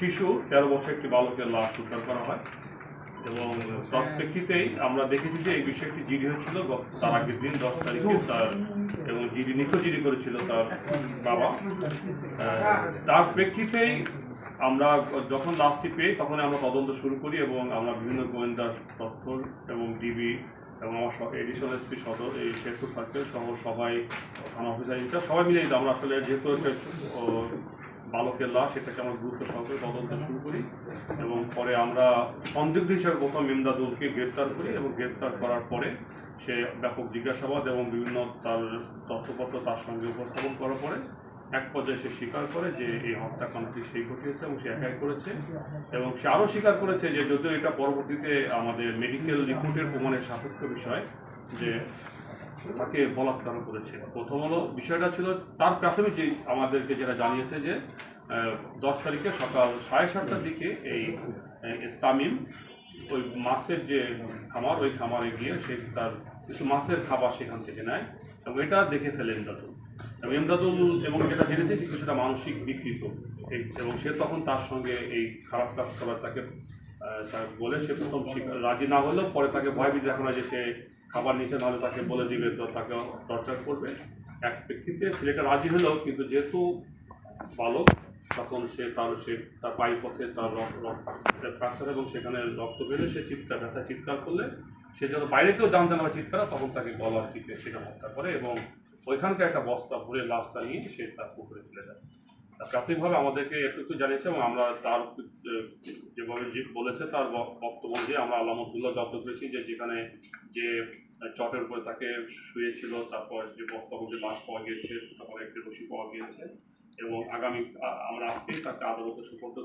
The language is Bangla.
শিশু তেরো বছর একটি বালকের লাশ উদ্ধার করা হয়। এবং তার প্রেক্ষিতেই আমরা দেখেছি যে এই বিষয়টি জিডি হয়েছিল তার আগের দিন দশ তারিখে তার এবং জিডি নিখোঁজ জিডি করেছিল তার বাবা। তার প্রেক্ষিতেই আমরা যখন লাশটি পেয়ে তখন আমরা তদন্ত শুরু করি এবং আমরা বিভিন্ন গোয়েন্দা তথ্য এবং ডিবি এবং আমার এডিশনাল এসপি সদর এই শেরপুর সার্কেল সহ সবাই থানা অফিসার সবাই মিলে আমরা আসলে যেহেতু একটা, বালকের লাশ এটাকে আমরা গুরুত্ব সহকারে তদন্ত শুরু করি? এবং পরে আমরা সন্দিগ্ধ হিসেবে প্রথম ইমদাদুলকে গ্রেপ্তার করি এবং গ্রেপ্তার করার পরে সে ব্যাপক জিজ্ঞাসাবাদ এবং বিভিন্ন তার তথ্যপত্র তার সঙ্গে উপস্থাপন করার পরে এক পর্যায়ে সে স্বীকার করে যে এই হত্যাকাণ্ডটি সেই ঘটিয়েছে এবং সে একাই করেছে। এবং সে আরও স্বীকার করেছে যে যদিও এটা পরবর্তীতে আমাদের মেডিকেল রিপোর্টের প্রমাণের সাপেক্ষ বিষয় যে তাকে বলাৎকার করেছে। প্রথম হলো বিষয়টা ছিল তার প্রাথমিক যে আমাদেরকে যেটা জানিয়েছে যে দশ তারিখে সকাল সাড়ে সাতটার দিকে এই তামিম ওই মাছের যে খামার, ওই খামারে গিয়ে সে তার কিছু মাছের খাবার সেখান থেকে নেয় এবং এটা দেখে ফেলে ইমদাদুল এবং ইমদাদুল এবং যেটা জেনেছে যে কিছুটা মানসিক বিকৃত। এবং সে তখন তার সঙ্গে এই খারাপ কাজ করার তাকে বলে সে প্রথম রাজি না হলেও পরে তাকে ভয়ভীতি দেখানো যে সে খাবার নিচে নাহলে তাকে বলে দিবে তাকে টর্চার করবে। এক প্রেক্ষিতে ছেলেটা রাজি হলেও কিন্তু যেহেতু বালক, তখন সে তার সে তার পাই পথে তার ফ্র্যাকচার এবং সেখানে রক্ত বেরোয়, সে চিৎকার, ব্যথা চিৎকার করলে সে যত বাইরে কেউ জানতে না চিৎকার, তখন তাকে গলার দিকে সেটা হত্যা করে এবং ওইখানকার একটা বস্তা ভরে লাশটা নিয়ে সে তার পুকুরে ফেলে দেয়। প্রাথমিকভাবে আমাদেরকে একটু জানিয়েছে এবং আমরা তার, যেভাবে জিপ বলেছে, তার বক্তব্য দিয়ে আমরা আলামতুল্লাহ জব্দ করেছি যে যেখানে যে চটের উপরে তাকে শুয়েছিল, তারপর যে বক্তব্য যে পাওয়া গিয়েছে, তারপর একটি রশি পাওয়া গিয়েছে এবং আগামী আমরা আজকেই তাকে আদালতে সুপর্দ